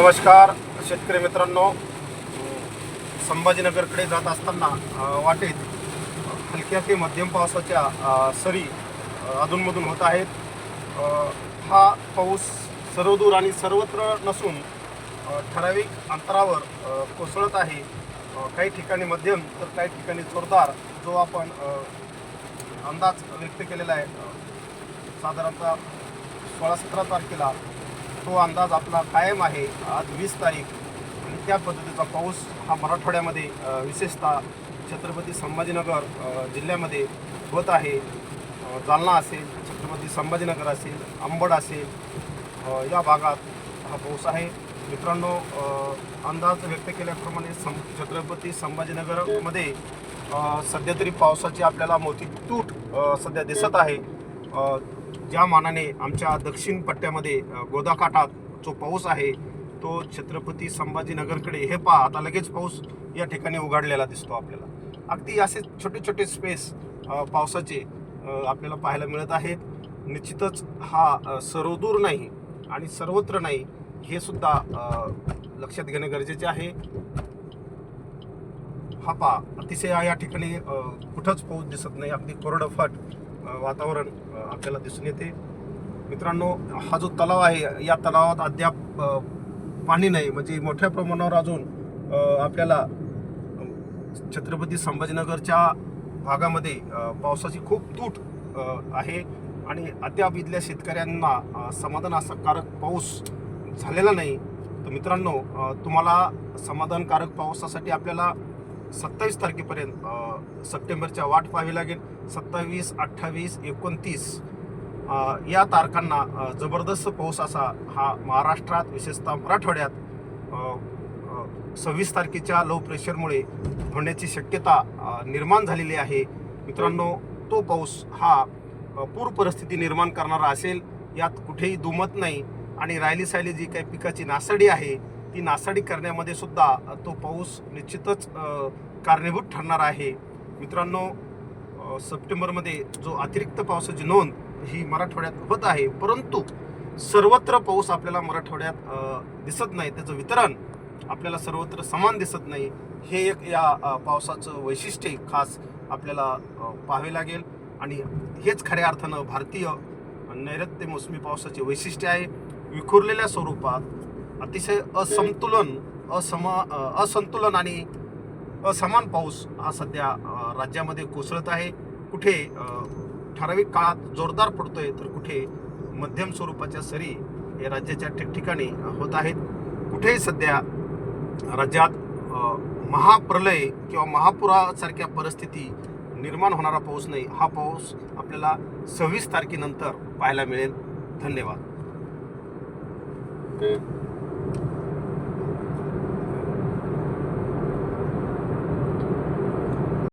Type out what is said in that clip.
नमस्कार शेतकरी मित्रांनो. संभाजीनगरकडे जात असताना वाटेत हलक्या ते मध्यम पावसाच्या सरी अधूनमधून होत आहेत. हा पाऊस सर्वदूर आणि सर्वत्र नसून ठराविक अंतरावर कोसळत आहे. काही ठिकाणी मध्यम तर काही ठिकाणी जोरदार जो आपण अंदाज व्यक्त केलेला आहे. साधारणतः सोळा सतरा तारखेला तो अंदाज आपला कायम आहे आज वीस तारीख. आणि त्या पद्धतीचा पाऊस हा मराठवाड्यामध्ये विशेषतः छत्रपती संभाजीनगर जिल्ह्यामध्ये होत आहे. जालना असेल छत्रपती संभाजीनगर असेल अंबड असेल या भागात हा पाऊस आहे. मित्रांनो अंदाज व्यक्त केल्याप्रमाणे सं छत्रपती संभाजीनगरमध्ये सध्या तरी पावसाची आपल्याला मोठी तूट सध्या दिसत आहे. ज्या मानाने आमच्या दक्षिण पट्ट्यामध्ये गोदाकाठात जो पाऊस आहे तो छत्रपती संभाजीनगरकडे हे पहा आता लगेच पाऊस या ठिकाणी उघडलेला दिसतो आपल्याला. अगदी असे छोटे छोटे स्पेस पावसाचे आपल्याला पाहायला मिळत आहेत. निश्चितच हा सर्वदूर नाही आणि सर्वत्र नाही हे सुद्धा लक्षात घेणे गरजेचे आहे. हा पा अतिशय या ठिकाणी कुठंच पाऊस दिसत नाही. अगदी कोरडफट वातावरण आपल्याला दिसून येते. मित्रांनो हा जो तलाव आहे या तलावात अद्याप पाणी नाही. म्हणजे मोठ्या प्रमाणावर अजून आपल्याला छत्रपती संभाजीनगरच्या भागामध्ये पावसाची खूप तूट आहे. आणि अद्याप इथल्या शेतकऱ्यांना समाधानकारक पाऊस झालेला नाही. तर मित्रांनो तुम्हाला समाधानकारक पावसासाठी आपल्याला सत्तावीस तारखेपर्यंत सप्टेंबरच्या वाट पाहावी लागेल. सत्तावीस अठ्ठावीस एकोणतीस या तारखांना जबरदस्त पाऊस असा हा महाराष्ट्रात विशेषतः मराठवाड्यात सव्वीस तारखेच्या लो प्रेशरमुळे होण्याची शक्यता निर्माण झालेली आहे. मित्रांनो तो पाऊस हा पूर परिस्थिती निर्माण करणारा असेल यात कुठेही दुमत नाही. आणि राहिली सायली जी काही पिकाची नासाडी आहे ती नासाडी करण्यामध्ये सुद्धा तो पाऊस निश्चितच कारणीभूत ठरणार आहे. मित्रांनो सप्टेंबरमध्ये जो अतिरिक्त पावसाची नोंद ही मराठवाड्यात होत आहे परंतु सर्वत्र पाऊस आपल्याला मराठवाड्यात दिसत नाही. त्याचं वितरण आपल्याला सर्वत्र समान दिसत नाही. हे एक या पावसाचं वैशिष्ट्य खास आपल्याला पाहावे लागेल. आणि हेच खऱ्या अर्थानं भारतीय नैऋत्य मोसमी पावसाचे वैशिष्ट्य आहे. विखुरलेल्या स्वरूपात अतिशय असंतुलन असमा असंतुलन आणि असमान पाऊस हा सध्या राज्यामध्ये कोसळत आहे. कुठे ठराविक काळात जोरदार पडतोय तर कुठे मध्यम स्वरूपाच्या सरी हे राज्याच्या ठिकठिकाणी होत आहेत. कुठेही सध्या राज्यात महाप्रलय किंवा महापुरासारख्या परिस्थिती निर्माण होणारा पाऊस नाही. हा पाऊस आपल्याला सव्वीस तारखेनंतर पाहायला मिळेल. धन्यवाद.